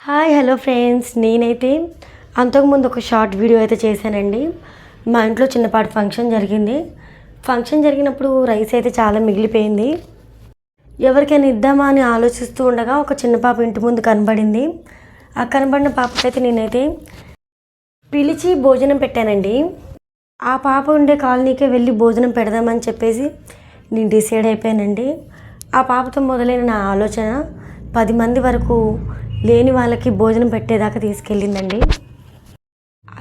Hi hello friends. నేనైతే అంతకుముందు ఒక షార్ట్ వీడియో అయితే చేశానండి. మా ఇంట్లో చిన్నపాటి ఫంక్షన్ జరిగింది. ఫంక్షన్ జరిగినప్పుడు రైస్ అయితే చాలా మిగిలిపోయింది. ఎవరికైనా ఇద్దామా అని ఆలోచిస్తూ ఉండగా ఒక చిన్న పాప ఇంటి ముందు కనబడింది. ఆ కనబడిన పాపకైతే నేనైతే పిలిచి భోజనం పెట్టానండి. ఆ పాప ఉండే కాలనీకే వెళ్ళి భోజనం పెడదామని చెప్పేసి నేను డిసైడ్ అయిపోయానండి. ఆ పాపతో మొదలైన నా ఆలోచన పది మంది వరకు లేని వాళ్ళకి భోజనం పెట్టేదాకా తీసుకెళ్ళిందండి.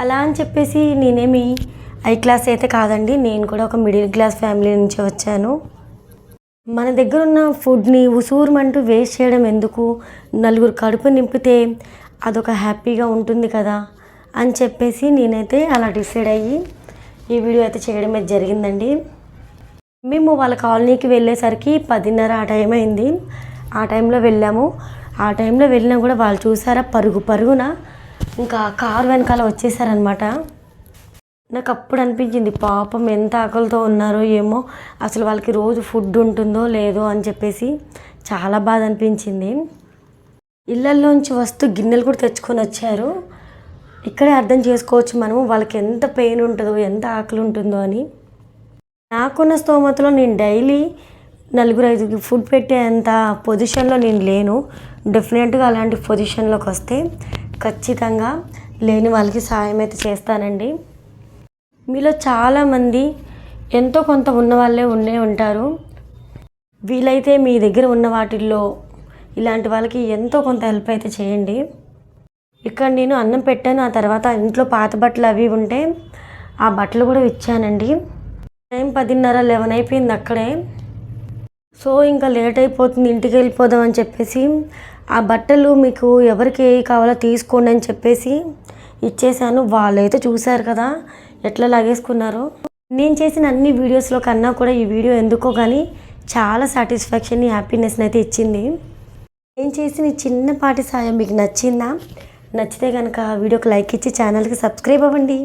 అలా అని చెప్పేసి నేనేమి హై క్లాస్ అయితే కాదండి నేను కూడా ఒక మిడిల్ క్లాస్ ఫ్యామిలీ నుంచి వచ్చాను. మన దగ్గర ఉన్న ఫుడ్ని ఉసూరుమంటూ వేస్ట్ చేయడం ఎందుకు? నలుగురు కడుపు నింపితే అదొక హ్యాపీగా ఉంటుంది కదా అని చెప్పేసి నేనైతే అలా డిసైడ్ అయ్యి ఈ వీడియో అయితే చేయడం అయితే జరిగిందండి. మేము వాళ్ళ కాలనీకి వెళ్ళేసరికి పదిన్నర ఆ టైం అయింది. ఆ టైంలో వెళ్ళాము. ఆ టైంలో వెళ్ళినా కూడా వాళ్ళు చూసారా పరుగు పరుగున ఇంకా కారు వెనకాల వచ్చేసారనమాట నాకు అప్పుడు అనిపించింది పాపం ఎంత ఆకలితో ఉన్నారో ఏమో అసలు వాళ్ళకి రోజు ఫుడ్ ఉంటుందో లేదో అని చెప్పేసి చాలా బాధ అనిపించింది ఇళ్ళల్లోంచి వస్తూ గిన్నెలు కూడా తెచ్చుకొని వచ్చారు ఇక్కడే అర్థం చేసుకోవచ్చు మనము వాళ్ళకి ఎంత పెయిన్ ఉంటుందో ఎంత ఆకలి ఉంటుందో అని. నాకున్న స్తోమతలో నేను డైలీ నలుగురు ఐదుకి ఫుడ్ పెట్టేంత పొజిషన్లో నేను లేను. డెఫినెట్గా అలాంటి పొజిషన్లోకి వస్తే ఖచ్చితంగా లేని వాళ్ళకి సాయం అయితే చేస్తానండి. మీలో చాలామంది ఎంతో కొంత ఉన్నవాళ్ళే ఉండే ఉంటారు. వీలైతే మీ దగ్గర ఉన్న వాటిల్లో ఇలాంటి వాళ్ళకి ఎంతో కొంత హెల్ప్ అయితే చేయండి. ఇక్కడ నేను అన్నం పెట్టాను ఆ తర్వాత ఇంట్లో పాత బట్టలు అవి ఉంటే ఆ బట్టలు కూడా ఇచ్చానండి. టైం పదిన్నర లెవెన్ అయిపోయింది అక్కడే. సో ఇంకా లేట్ అయిపోతుంది ఇంటికి వెళ్ళిపోదాం అని చెప్పేసి ఆ బట్టలు మీకు ఎవరికి కావాలో తీసుకోండి అని చెప్పేసి ఇచ్చేసాను వాళ్ళైతే చూశారు కదా ఎట్లా లాగేసుకున్నారో. నేను చేసిన అన్ని వీడియోస్లో కన్నా కూడా ఈ వీడియో ఎందుకో కానీ చాలా సాటిస్ఫాక్షన్ని హ్యాపీనెస్ని అయితే ఇచ్చింది. నేను చేసిన ఈ చిన్నపాటి సాయం మీకు నచ్చిందా? నచ్చితే కనుక వీడియోకి లైక్ ఇచ్చి ఛానల్కి సబ్స్క్రైబ్ అవ్వండి.